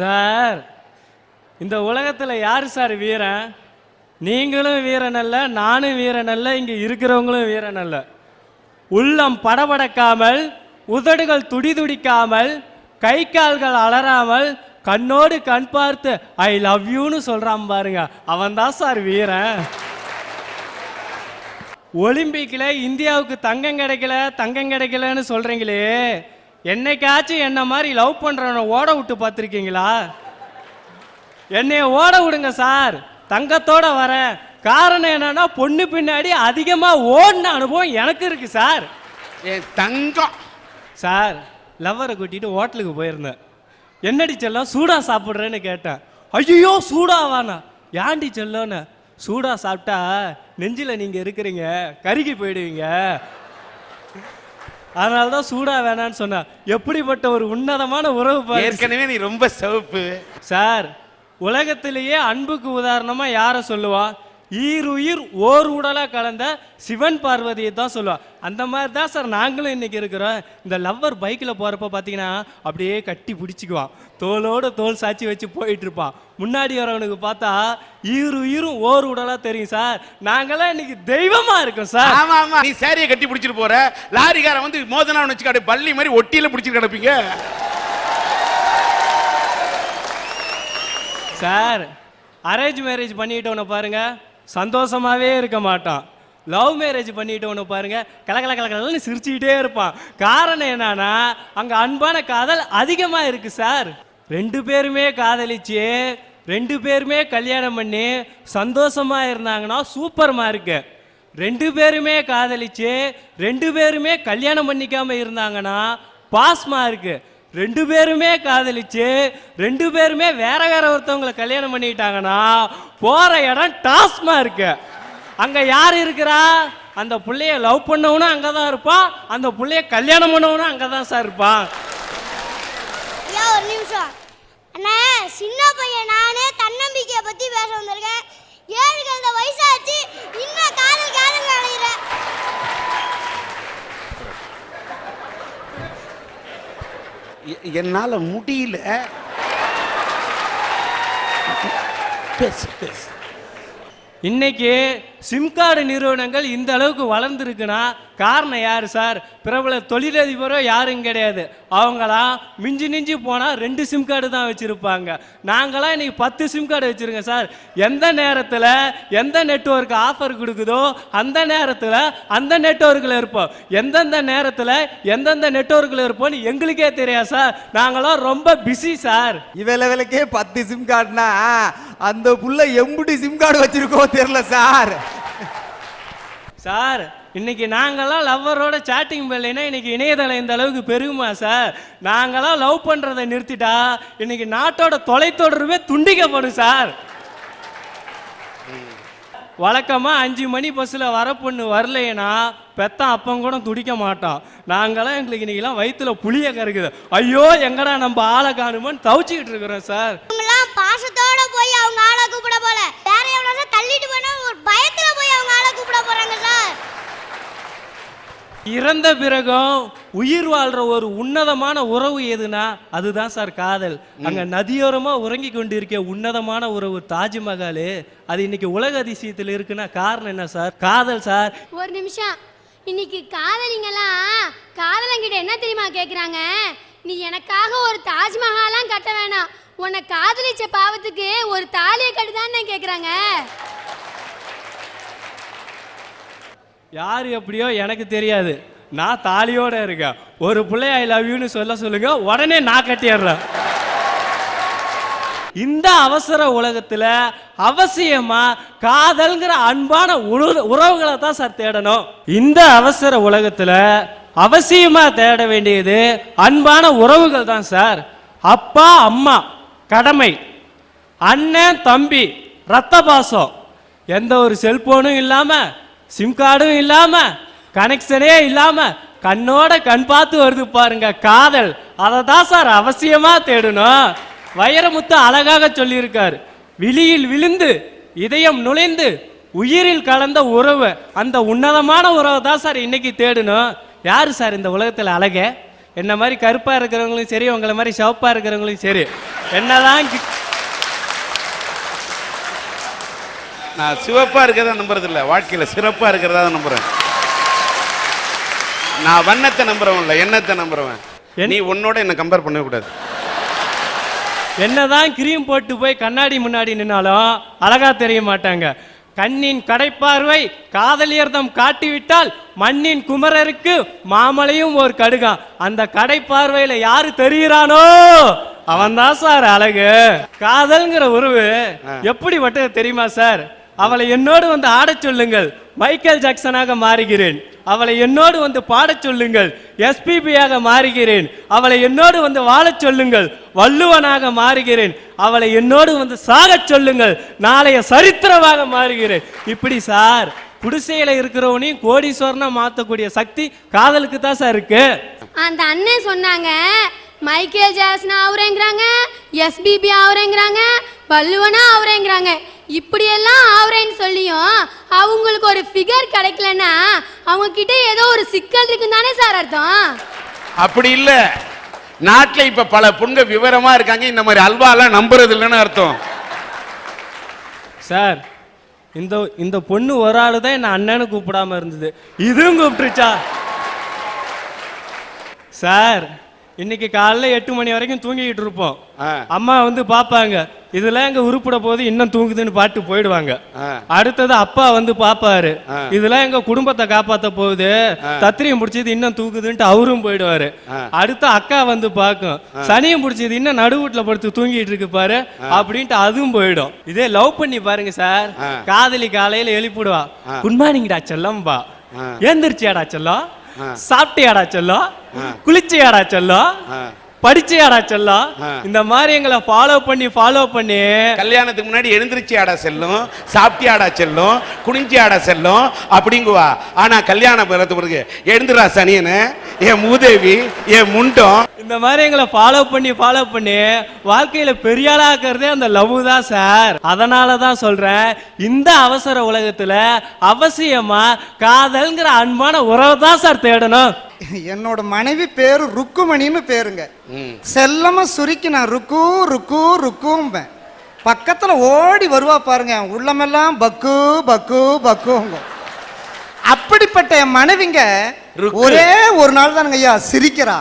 Sir இந்த உலகத்தில் யார் சார் வீரன்? நீங்களும் வீரன் அல்ல நானும் வீரன் அல்ல இங்கே இருக்கிறவங்களும் வீரன் அல்ல. உள்ளம் படபடக்காமல் உதடுகள் துடிதுடிக்காமல் கை கால்கள் அலறாமல் கண்ணோடு கண் பார்த்து ஐ லவ் யூன்னு சொல்கிறான் பாருங்க. அவன் தான் சார் வீரன். ஒலிம்பிக்கில் இந்தியாவுக்கு தங்கம் கிடைக்கல தங்கம் கிடைக்கலன்னு சொல்கிறீங்களே என்னைக்காச்சும் என்ன மாதிரி லவ் பண்றவனை ஓட விட்டு பார்த்துருக்கீங்களா? என்னைய ஓட விடுங்க சார். தங்கத்தோட வரேன். காரணம் என்னன்னா பொண்ணு பின்னாடி அதிகமாக ஓடின அனுபவம் எனக்கு இருக்கு சார். என் தங்கம். சார் லவ்வரை கூட்டிட்டு ஹோட்டலுக்கு போயிருந்தேன். என்னடி செல்லம் சூடா சாப்பிட்றேன்னு கேட்டேன். ஐயோ சூடாவானா? ஏன்டி செல்லோன்னு சூடா சாப்பிட்டா நெஞ்சில் நீங்கள் இருக்கிறீங்க கருகி போயிடுவீங்க. அதனால தான் சூடா வேணான்னு சொன்னேன் எப்படிப்பட்ட ஒரு உன்னதமான உறவு ஏற்கனவே நீ ரொம்ப சிவப்பு. சார் உலகத்திலேயே அன்புக்கு உதாரணமா யாரை சொல்லுவா? ஈருயிர் ஓர் உடலா கலந்த சிவன் பார்வதியை தான் சொல்லுவா. அந்த மாதிரி தான் சார் நாங்களும் இன்னைக்கு இருக்கிறோம். இந்த லவ்வர் பைக்கில் போகிறப்ப பார்த்தீங்கன்னா அப்படியே கட்டி பிடிச்சிக்குவான். தோளோட தோல் சாட்சி வச்சு போயிட்டு இருப்பான் முன்னாடி வரவனுக்கு பார்த்தா ஈருயிரும் ஓர் உடலா தெரியும் சார். நாங்களாம் இன்னைக்கு தெய்வமா இருக்கோம் சார். ஆமா ஆமா. நீ சேரியை கட்டி பிடிச்சிட்டு போற. லாரிக்காரன் வந்து மோதனான்னு வச்சுக்க அப்படியே பள்ளி மாதிரி ஒட்டியில பிடிச்சிட்டு கிடப்பீங்க. சார் அரேஞ்ச் மேரேஜ் பண்ணிட்டவனை பாருங்க. சந்தோஷமாகவே இருக்க மாட்டான். லவ் மேரேஜ் பண்ணிட்டவனை பாருங்க கலகல கலகலன்னு சிரிச்சுக்கிட்டே இருப்பான். காரணம் என்னன்னா அங்கே அன்பான காதல் அதிகமாக இருக்கு சார். ரெண்டு பேருமே காதலிச்சு ரெண்டு பேருமே கல்யாணம் பண்ணி சந்தோஷமாக இருந்தாங்கன்னா சூப்பர்மா இருக்கு. ரெண்டு பேருமே காதலிச்சு ரெண்டு பேருமே கல்யாணம் பண்ணிக்காம இருந்தாங்கன்னா பாஸ்மா இருக்கு. ரெண்டு பேருமே காதலிச்சு ரெண்டு பேருமே வேற வேற ஒருத்தவங்களை கல்யாணம் பண்ணிக்கிட்டாங்கன்னா போற இடம் டாஸ்மா இருக்கு. அங்க யார் இருக்கிறா? அந்த பிள்ளைய லவ் பண்ணவனும் அங்கே தான் இருப்பான் அந்த பிள்ளைய கல்யாணம் பண்ணவனும் அங்கே தான் சார் இருப்பான் ஐயா ஒரு நிமிஷம். அண்ணா சின்ன பையன் நானே தன்னம்பிக்கையை பத்தி பேச வந்திருக்கேன். ஏழு கலந்த வயசாச்சு இன்னும் காதல் காதல் என்னால் முடியல. பேசு பேசு. இன்னைக்கு சிம் கார்டு நிறுவனங்கள் இந்த அளவுக்கு வளர்ந்துருக்குன்னா காரணம் யார் சார்? பிரபல தொழிலதிபரோ யாரும் கிடையாது. அவங்களாம் மிஞ்சி மிஞ்சி போனால் ரெண்டு சிம் கார்டு தான் வச்சுருப்பாங்க. நாங்களாம் இன்றைக்கி பத்து சிம் கார்டு வச்சுருங்க சார். எந்த நேரத்தில் எந்த நெட்வொர்க் ஆஃபர் கொடுக்குதோ அந்த நேரத்தில் அந்த நெட்வொர்க்கில் இருப்போம். எந்தெந்த நேரத்தில் எந்தெந்த நெட்வொர்க்கில் இருப்போம்னு எங்களுக்கே தெரியாது சார். நாங்களாம் ரொம்ப பிஸி சார். இவ லெவலுக்கே பத்து சிம் கார்டுனா அந்த புள்ள எம்புடி சிம் கார்டு வச்சிருக்கோ தெரியல சார். சார் இன்னைக்கு நாங்களாம் லவ்வரோட சேட்டிங் பண்ணலைன்னா இன்னைக்கு இணையதளம் இந்த அளவுக்கு பெருகுமா சார்? நாங்களாம் லவ் பண்றதை நிறுத்திட்டா இன்னைக்கு நாட்டோட தொலைத்தொடர்பே துண்டிக்கப்படும் சார். வழக்கமா அஞ்சு மணி பஸ்ஸில் வர பொண்ணு வரலைன்னா பெத்தன் அப்பம் கூட துடிக்க மாட்டான். நாங்களாம் எங்களுக்கு இன்னைக்கெல்லாம் வயிற்றுல புளிய கறக்குது. ஐயோ எங்கடா நம்ம ஆளை காணுமோன்னு தவிச்சுக்கிட்டு இருக்கிறோம் சார். பாசத்தோட போய் அவங்க ஆளை கூப்பிட போல வேற எவ்வளோ தள்ளிட்டு போனா ஒரு பயத்துல போய் அவங்க ஆளை கூப்பிட போறாங்க சார் இறந்த பிறகும் உயிர் வாழ்ற ஒரு உன்னதமான உறவு எதுனா அதுதான் சார் காதல். அங்க நதியோரமா உறங்கி கொண்டிருக்க உன்னதமான உறவு தாஜ்மஹால் அது இன்னைக்கு உலக அதிசயத்தில் இருக்குன்னா காரணம் என்ன சார்? காதல் சார். ஒரு நிமிஷம். இன்னைக்கு காதலிங்கெல்லாம் காதலங்கிட்ட என்ன தெரியுமா கேட்குறாங்க நீ எனக்காக ஒரு தாஜ்மஹாலாம் கட்ட வேணாம். உன்னை காதலிச்ச பாவத்துக்கு ஒரு தாலியை கட்டுதான்னு கேட்குறாங்க யார் எப்படியோ எனக்கு தெரியாது. நான் தாலியோட இருக்கேன். ஒரு பிள்ளை ஐ லவ் யூன்னு சொல்ல சொல்லுங்க உடனே நான் கட்டிடுறேன். இந்த அவசர உலகத்தில் அவசியமா காதல்ங்கிற அன்பான உணவு உறவுகளை தான் சார் தேடணும். இந்த அவசர உலகத்தில் அவசியமா தேட வேண்டியது அன்பான உறவுகள் தான் சார். அப்பா அம்மா கடமை அண்ணன் தம்பி ரத்த பாசம். எந்த ஒரு செல்போனும் இல்லாமல் சிம் கார்டும் இல்லாம கனெக்ஷனே இல்லாம கண்ணோட கண் பார்த்து வருது பாருங்க காதல். அதை தான் சார் அவசியமா தேடணும். வைரமுத்து அழகாக சொல்லியிருக்கார். விழியில் விழுந்து இதயம் நுழைந்து உயிரில் கலந்த உறவு. அந்த உன்னதமான உறவை தான் சார் இன்னைக்கு தேடணும். யார் சார் இந்த உலகத்தில் அழக? என்ன மாதிரி கருப்பாக இருக்கிறவங்களும் சரி உங்களை மாதிரி சிவப்பாக இருக்கிறவங்களும் சரி. என்னதான் கி- நான் சிவப்பா இருக்கிறதா நம்புறது இல்ல வாழ்க்கையில சிறப்பா இருக்கிறதா தான் நம்புறேன். நான் வண்ணத்தை நம்புறவன் இல்ல எண்ணத்தை நம்புறவன். நீ உன்னோட என்ன கம்பேர் பண்ணவே கூடாது. என்னதான் கிரீம் போட்டு போய் கண்ணாடி முன்னாடி நின்னாலும் அழகா தெரிய மாட்டாங்க. கண்ணின் கடைப்பார்வை காதலியர்தம் காட்டிவிட்டால் மண்ணின் குமரருக்கு மாமலையும் ஒரு கடுகான் அந்த கடைப்பார்வையில யாரு தெரிகிறானோ அவன்தான் சார் அழகு. காதல்ங்கிற உறவு எப்படி வட்டது தெரியுமா சார்? அவளை என்னோடு வந்து ஆடச் சொல்லுங்கள். மைக்கேல் ஜாக்சனாக மாறுகிறேன். அவளை என்னோடு வந்து பாடச் சொல்லுங்கள். எஸ்பிபியாக மாறுகிறேன். அவளை என்னோடு வந்து வாழச் சொல்லுங்கள். வள்ளுவனாக மாறுகிறேன். அவளை என்னோடு வந்து சாகச் சொல்லுங்கள். நாளைய சரித்திரமாக மாறுகிறேன். இப்படி சார் குடிசையில இருக்கிறவனையும் கோடீஸ்வரனா மாத்தக்கூடிய சக்தி காதலுக்கு தான் சார் இருக்கு. அந்த அண்ணன் சொன்னாங்க மைக்கேல் ஜாக்சன் அவரேங்கிறாங்க எஸ்பிபி அவரேங்கிறாங்க வள்ளுவனா அவரேங்கிறாங்க இப்படியெல்லாம் ஆகுறேன்னு சொல்லியும் அவங்களுக்கு ஒரு ஃபிகர் கிடைக்கலன்னா அவங்க கிட்ட ஏதோ ஒரு சிக்கல் இருக்குன்னு தானே சார் அர்த்தம்? அப்படி இல்ல. நாட்டுல இப்ப பல பொண்க விவரமா இருக்காங்க. இந்த மாதிரி அல்வாலாம் நம்புறது இல்லைன்னு அர்த்தம். சார் இந்த இந்த பொண்ணு ஒரு ஆளு தான் என்ன அண்ணன்னு கூப்பிடாம இருந்தது. இதுவும் கூப்பிட்டுருச்சா? சார் இன்னைக்கு காலைல எட்டு மணி வரைக்கும் தூங்கிக்கிட்டு இருப்போம். அம்மா வந்து பாப்பாங்க. இதெல்லாம் எங்க உருப்பிட போது இன்னும் தூங்குதுன்னு பாட்டு போயிடுவாங்க. அடுத்தது அப்பா வந்து பாப்பாரு. இதெல்லாம் எங்க குடும்பத்தை காப்பாத்த போகுது? தத்திரியம் பிடிச்சது இன்னும் தூக்குதுன்ட்டு அவரும் போயிடுவாரு. அடுத்து அக்கா வந்து பார்க்கும் சனியம் பிடிச்சது இன்னும் நடுவுட்ல படுத்து தூங்கிட்டு இருக்கு பாரு. அப்படின்ட்டு அதுவும் போயிடும். இதே லவ் பண்ணி பாருங்க சார். காதலி காலையில எழுப்பிடுவா. குட் மார்னிங்டா செல்லம்பா. ஏந்திரிச்சியாடா செல்லம்? சாப்பிட்டியாடா செல்லம் குளிச்சியாடா செல்லம் படிச்சியாடா செல்லம் இந்த மாதிரி எங்களை ஃபாலோ பண்ணி ஃபாலோ பண்ணி கல்யாணத்துக்கு முன்னாடி எழுந்திருச்சி ஆடா செல்லும் சாப்பிட்டி ஆடா செல்லும் குனிஞ்சி ஆடா செல்லும் அப்படிங்குவா. ஆனா கல்யாணம் பிறகு பிறகு எழுந்துரா சனியனு என் மூதேவி என் முண்டம் இந்த மாதிரி எங்களை ஃபாலோ பண்ணி ஃபாலோ பண்ணி வாழ்க்கையில பெரிய ஆளாக்குறதே அந்த லவ் தான் சார் அதனால தான் சொல்றேன் இந்த அவசர உலகத்துல அவசியமா காதல்ங்கிற அன்பான உறவை தான் சார் தேடணும். என்னோட மனைவி பேரு ருக்குமணின்னு பேருங்க. செல்லமா சுருக்கி நான் ருக்கு ருக்கு ருக்கும்பேன். பக்கத்துல ஓடி வருவா பாருங்க உள்ளமெல்லாம் பக்கு பக்கு பக்குங்க. அப்படிப்பட்ட என் மனைவிங்க. ஒரே ஒரு நாள் தானுங்க ஐயா சிரிக்கிறா.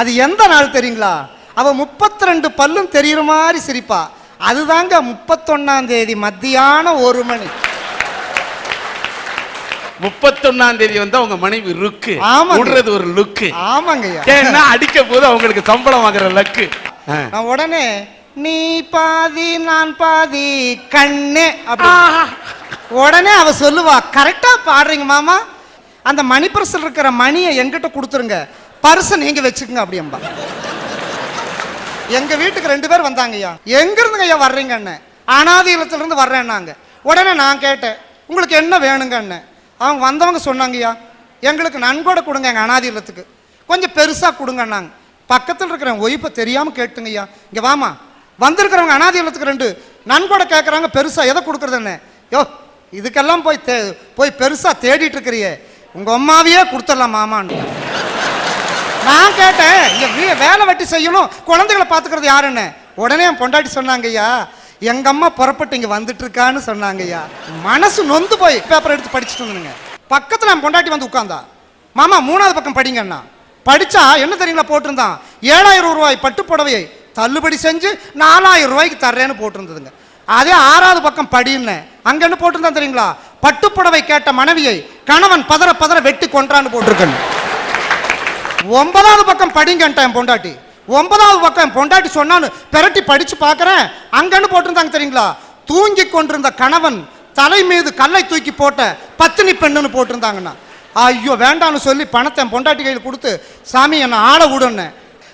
அது எந்த நாள் தெரியுங்களா? அவ முப்பத்தி ரெண்டு பல்லும் தெரியுற மாதிரி சிரிப்பா. அதுதாங்க முப்பத்தொன்னாம் தேதி மத்தியானம் ஒரு மணி. முப்பத்தொன்னாம் தேதி வந்து அவங்க மனைவி ருக்கு. விடுறது ஒரு லுக்கு. ஆமாங்க ஏன்னா அடிக்க போது அவங்களுக்கு சம்பளம் வாங்குற லக்கு. நான் உடனே நீ பாதி நான் பாதி கண்ணே அப்படி. உடனே அவ சொல்லுவா கரெக்டா பாடுறீங்க மாமா. அந்த மணி இருக்கிற மணியை எங்கிட்ட கொடுத்துருங்க. பரிசை நீங்க வச்சுக்கோங்க அப்படியம்பா எங்க வீட்டுக்கு ரெண்டு பேர் வந்தாங்க ஐயா. எங்க இருந்துங்க ஐயா வர்றீங்க? அண்ணன் அனாதி இல்லத்துலேருந்து வர்றேன்னாங்க உடனே நான் கேட்டேன் உங்களுக்கு என்ன வேணுங்க அண்ணன் அவங்க வந்தவங்க சொன்னாங்க ஐயா எங்களுக்கு நன்கொடை கொடுங்க எங்க அனாதி இல்லத்துக்கு கொஞ்சம் பெருசா கொடுங்கன்னாங்க பக்கத்தில் இருக்கிற ஒய்ப்பை தெரியாம கேட்டுங்க ஐயா இங்க வாமா வந்திருக்கிறவங்க அனாதி இல்லத்துக்கு ரெண்டு நன்கொடை கேட்குறாங்க பெருசா எதை கொடுக்குறதுன்னு? யோ இதுக்கெல்லாம் போய் தே போய் பெருசா தேடிட்டு இருக்கிறியே உங்க அம்மாவையே கொடுத்துடலாம் மாமான்னு. நான் கேட்டேன் இங்கே வேலை வெட்டி செய்யணும். குழந்தைகளை பார்த்துக்கறது யாருன்னு? உடனே என் பொண்டாட்டி சொன்னாங்க ஐயா எங்க அம்மா புறப்பட்டு இங்கே வந்துட்டு இருக்கான்னு சொன்னாங்க ஐயா. மனசு நொந்து போய் பேப்பர் எடுத்து படிச்சுட்டு வந்துடுங்க பக்கத்துல என் பொண்டாட்டி வந்து உட்காந்தா. மாமா மூணாவது பக்கம் படிங்கண்ணா. படிச்சா என்ன தெரியுங்களா போட்டிருந்தான்? ஏழாயிரம் ரூபாய் பட்டு புடவையை தள்ளுபடி செஞ்சு நாலாயிரம் ரூபாய்க்கு தர்றேன்னு போட்டிருந்ததுங்க. அதே ஆறாவது பக்கம் படின்னு அங்க என்ன போட்டிருந்தான் தெரியுங்களா? பட்டுப்புடவை கேட்ட மனைவியை கணவன் பதற பதற வெட்டி கொன்றான்னு போட்டிருக்கேன் ஒன்பதாவது பக்கம் படிங்கன்ட்டேன் என் பொண்டாட்டி. ஒன்பதாவது பக்கம் என் பொண்டாட்டி சொன்னான்னு பெரட்டி படிச்சு பார்க்கறேன் அங்கன்னு போட்டிருந்தாங்க தெரியுங்களா? தூங்கி கொண்டிருந்த கணவன் தலை மீது கல்லை தூக்கி போட்ட பத்தினி பெண்ணுன்னு போட்டிருந்தாங்கண்ணா ஐயோ வேண்டான்னு சொல்லி பணத்தை என் பொண்டாட்டி கையில் கொடுத்து சாமி என்னை ஆட விடுன்னு.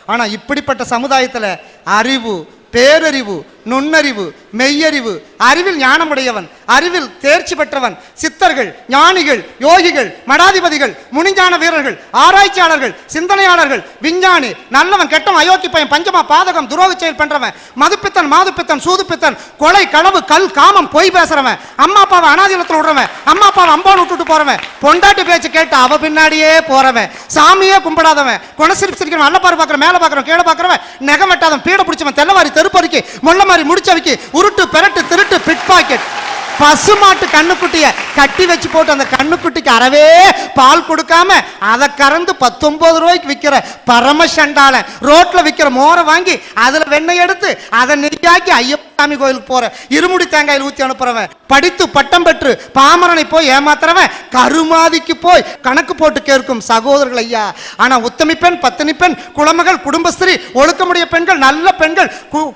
ஆனால் இப்படிப்பட்ட சமுதாயத்தில் அறிவு பேரறிவு நுண்ணறிவு மெய்யறிவு அறிவில் ஞானமுடையவன் அறிவில் தேர்ச்சி பெற்றவன் சித்தர்கள் ஞானிகள் யோகிகள் மடாதிபதிகள் முனிஞான வீரர்கள் ஆராய்ச்சியாளர்கள் சிந்தனையாளர்கள் விஞ்ஞானி நல்லவன் கெட்டவன் அயோத்தி பையன் பஞ்சமா பாதகம் துரோக செயல் பண்றவன் மதுப்பித்தன் மாதுப்பித்தன் சூதுப்பித்தன் கொலை களவு கல் காமம் பொய் பேசுறவன் அம்மா அப்பாவை அனாதிலத்தில் விடுறவன் அம்மா அப்பாவை அம்பான் விட்டுட்டு போறவன் பொண்டாட்டி பேச்சு கேட்டு அவ பின்னாடியே போறவன் சாமியே கும்பிடாதவன் குணசிரிப்பு சிரிக்கிறவன் அல்ல பாரு பார்க்கறவன் மேல பார்க்கறவன் கீழே பார்க்கறவன் நெகம் வெட்டாதவன் பீட பிடிச்சவன் தெல்லவாரி தெருப்பறிக்கி முள்ள மாதிரி முடிச்சவைக்கு உருட்டு பெரட்டு திருட்டு பிட் பாக்கெட். பசுமாட்டு கண்ணுக்குட்டியை கட்டி வச்சு போட்டு அந்த கண்ணுக்குட்டிக்கு அறவே பால் கொடுக்காம அதை கறந்து பத்தொன்பது ரூபாய்க்கு விற்கிற பரம சண்டாளன். ரோட்ல விற்கிற மோரை வாங்கி அதுல வெண்ணெய் எடுத்து அதை நெய்யாக்கி சாமி கோயிலுக்கு போற. இருமுடி தேங்காயில் ஊத்தி அனுப்புறவன். படித்து பட்டம் பெற்று பாமரனை போய் ஏமாத்துறவன். கருமாதிக்கு போய் கணக்கு போட்டு கேட்கும் சகோதரர்கள் ஐயா. ஆனா உத்தமி பெண் பத்தினி பெண் குளமகள் குடும்பஸ்திரி ஒழுக்கமுடைய பெண்கள் நல்ல பெண்கள்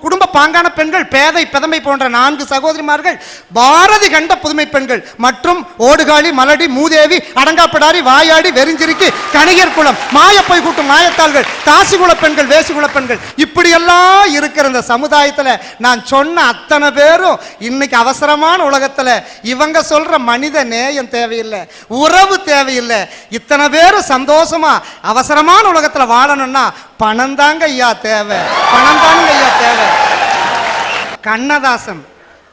குடும்ப பாங்கான பெண்கள் பேதை பெதமை போன்ற நான்கு சகோதரிமார்கள் பாரதி கண்ட புதுமை பெண்கள் மற்றும் ஓடுகாளி மலடி மூதேவி அடங்காப்பிடாரி வாயாடி வெறிஞ்சிருக்கி கணிகர் குலம் மாயப்போய் கூட்டும் மாயத்தாள்கள் தாசிகுல பெண்கள் வேசிகுல பெண்கள் இப்படியெல்லாம் இருக்கிற இந்த சமுதாயத்துல நான் சொன்ன அத்தனை பேரும் இன்னைக்கு அவசரமான உலகத்துல இவங்க சொல்ற மனித நேயம் தேவையில்லை உறவு தேவையில்லை. இத்தனை பேரும் சந்தோஷமா அவசரமான உலகத்துல வாழணும்னா பணம் தாங்க ஐயா தேவை பணம் தாங்க ஐயா தேவை. கண்ணதாசன்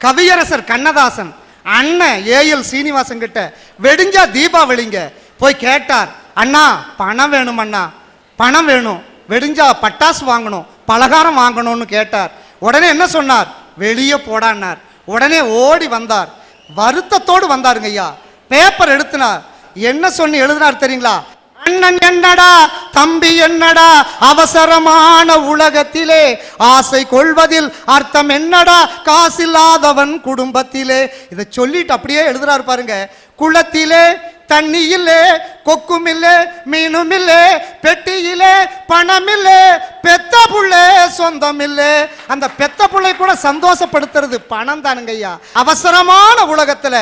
கவியரசர் கண்ணதாசன் அண்ணன் ஏஎல் சீனிவாசன் கிட்ட வெடிஞ்சா தீபாவளிங்க. போய் கேட்டார் அண்ணா பணம் வேணும் அண்ணா பணம் வேணும். வெடிஞ்சா பட்டாசு வாங்கணும் பலகாரம் வாங்கணும்னு கேட்டார். உடனே என்ன சொன்னார்? வெளியே போடான்னார். உடனே ஓடி வந்தார். வருத்தத்தோடு வந்தாருங்க ஐயா. பேப்பர் எடுத்தினார். என்ன சொல்லி எழுதினார் தெரியுங்களா? அண்ணன் என்னடா தம்பி என்னடா அவசரமான உலகத்திலே ஆசை கொள்வதில் அர்த்தம் என்னடா காசில்லாதவன் குடும்பத்திலே. இதை சொல்லிட்டு அப்படியே எழுதுறாரு பாருங்க. குளத்திலே தண்ணி இல்லே கொக்கும் இல்லே மீனும் இல்லே பெட்டியிலே பணம் இல்லே பெத்த புள்ளே சொந்தம் இல்லே அந்த பெத்த புள்ளை கூட சந்தோஷப்படுத்துறது பணம் தானுங்க ஐயா. அவசரமான உலகத்துல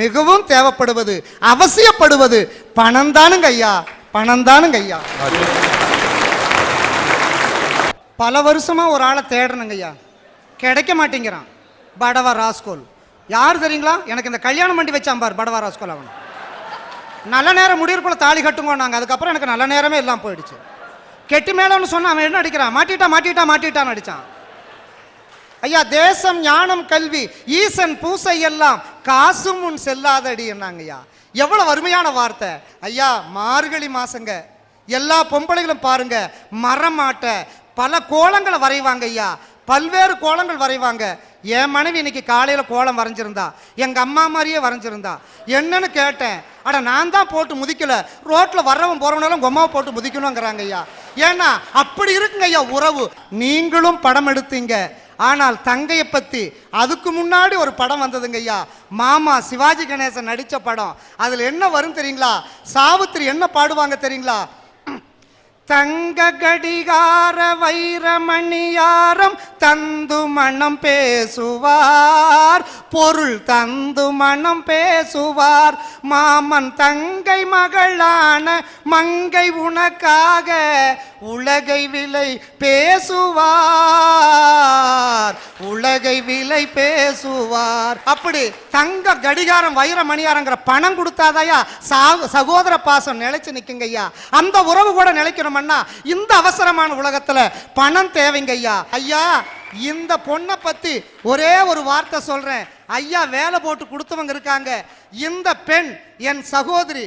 மிகவும் தேவைப்படுவது அவசியப்படுவது பணம் தானுங்க ஐயா. பணம் தானுங்க ஐயா. பல வருஷமா ஒரு ஆளை தேடணுங்க ஐயா. கிடைக்க மாட்டேங்கிறான். படவா ராஸ்கோல். யார் தெரியுங்களா? எனக்கு இந்த கல்யாணம் பண்ணி வச்சான் பார் படவா ராஸ்கோல் அவன். நல்ல நேரம் முடியறக்குள்ள தாலி கட்டுங்க நாங்கள் அதுக்கப்புறம் எனக்கு நல்ல நேரமே எல்லாம் போயிடுச்சு. கெட்டி மேலன்னு சொன்னால் அவன் என்ன அடிக்கிறான்? மாட்டிட்டா மாட்டிட்டா மாட்டிட்டான்னு அடித்தான் ஐயா தேசம் ஞானம் கல்வி ஈசன் பூசை எல்லாம் காசும் முன் செல்லாதடி என்னாங்க ஐயா. எவ்வளோ அருமையான வார்த்தை. ஐயா மார்கழி மாசங்க. எல்லா பொம்பளைகளும் பாருங்க மரமாட்ட. பல கோலங்களை வரைவாங்க ஐயா. பல்வேறு கோலங்கள் வரைவாங்க. என் மனைவி இன்னைக்கு காலையில் கோலம் வரைஞ்சிருந்தா. எங்கள் அம்மா மாதிரியே வரைஞ்சிருந்தா. என்னன்னு கேட்டேன். அட நான் தான் போட்டு முதிக்கல. ரோட்டில் வர்றவன் போகிறவனாலும் கொம்மாவை போட்டு முதிக்கணுங்கிறாங்க ஐயா. ஏன்னா அப்படி இருக்குங்க ஐயா உறவு. நீங்களும் படம் எடுத்தீங்க. ஆனால் தங்கையை பற்றி அதுக்கு முன்னாடி ஒரு படம் வந்ததுங்க ஐயா. மாமா சிவாஜி கணேசன் நடித்த படம். அதில் என்ன வரும் தெரியுங்களா? சாவித்திரி என்ன பாடுவாங்க தெரியுங்களா? தங்க கடிகார வைரமணியாரம் தந்து மனம் பேசுவார். பொருள் தந்து மனம் பேசுவார். மாமன் தங்கை மகளான மங்கை உனக்காக உலகை விலை பேசுவார். உலகை விலை பேசுவார். அப்படி தங்க கடிகாரம் வைரமணியாரங்கிற பணம் கொடுத்தாதாயா? சகோதர பாசம் நிலைச்சு நிற்குங்கய்யா ஐயா அந்த உறவு கூட பண்ணா இந்த அவசரமான உலகத்துல பணம் தேவைங்க ஐயா ஐயா இந்த பொண்ணை பத்தி ஒரே ஒரு வார்த்தை சொல்றேன். ஐயா வேலை போட்டு கொடுத்தவங்க இருக்காங்க. இந்த பெண் என் சகோதரி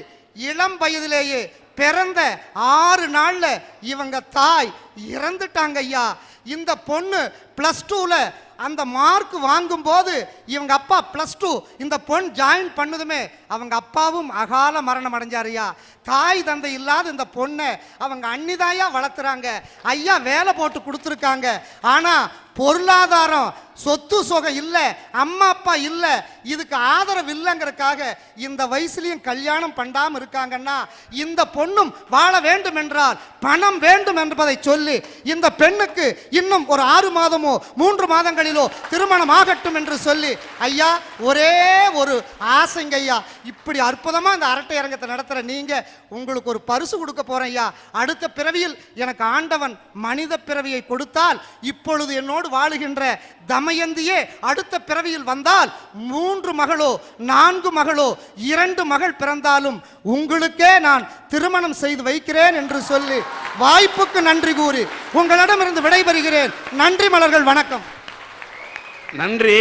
இளம் வயதிலேயே பிறந்த ஆறு நாள்ல இவங்க தாய் இறந்துட்டாங்க ஐயா இந்த பொண்ணு பிளஸ் டூவில் அந்த மார்க் வாங்கும்போது இவங்க அப்பா பிளஸ் டூ இந்த பொண் ஜாயின் பண்ணதுமே அவங்க அப்பாவும் அகால மரணம் அடைஞ்சாருயா தாய் தந்தை இல்லாத இந்த பொண்ணை அவங்க அன்னிதாயா வளர்த்துறாங்க. ஐயா வேலை போட்டு கொடுத்துருக்காங்க. ஆனா பொருளாதாரம் சொத்து சுகம் இல்லை அம்மா அப்பா இல்லை இதுக்கு ஆதரவு இல்லைங்கிறதுக்காக இந்த வயசுலையும் கல்யாணம் பண்ணாமல் இருக்காங்கன்னா இந்த பொண்ணும் வாழ வேண்டும் என்றால் பணம் வேண்டும் என்பதை சொல்லி இந்த பெண்ணுக்கு இன்னும் ஒரு ஆறு மாதமோ மூன்று மாதங்களிலோ திருமணம் ஆகட்டும் என்று சொல்லி ஐயா ஒரே ஒரு ஆசைங்க ஐயா. இப்படி அற்புதமாக இந்த அரட்டை அரங்கத்தை நடத்துகிற நீங்கள் உங்களுக்கு ஒரு பரிசு கொடுக்க போகிறேன் ஐயா. அடுத்த பிறவியில் எனக்கு ஆண்டவன் மனித பிறவியை கொடுத்தால் இப்பொழுது என்னோடு வாழுகின்ற தமயந்தியே அடுத்த பிறவியில் வந்தால் மூன்று மகளோ நான்கு மகளோ இரண்டு மகள் பிறந்தாலும் உங்களுக்கே நான் திருமணம் செய்து வைக்கிறேன் என்று சொல்லி வாய்ப்புக்கு நன்றி கூறி உங்களிடமிருந்து விடைபெறுகிறேன். நன்றி மலர்கள் வணக்கம். நன்றி.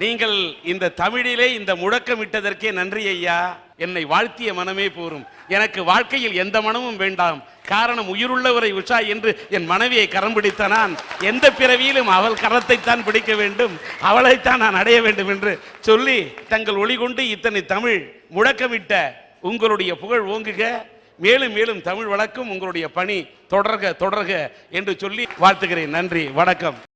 நீங்கள் இந்த தமிழிலே இந்த முழக்கமிட்டதற்கே நன்றி ஐயா. என்னை வாழ்த்திய மனமே போரும். எனக்கு வாழ்க்கையில் எந்த மனமும் வேண்டாம். காரணம் உயிருள்ளவரை உஷா என்று என் மனைவியை கரம் பிடித்த நான். எந்த பிறவியிலும் அவள் கரத்தைத்தான் பிடிக்க வேண்டும். அவளைத்தான் நான் அடைய வேண்டும் என்று சொல்லி தங்கள் ஒளி கொண்டு இத்தனை தமிழ் முழக்கமிட்ட உங்களுடைய புகழ் ஓங்குக. மேலும் மேலும் தமிழ் வழக்கம் உங்களுடைய பணி தொடர்க தொடர்க என்று சொல்லி வாழ்த்துகிறேன். நன்றி வணக்கம்.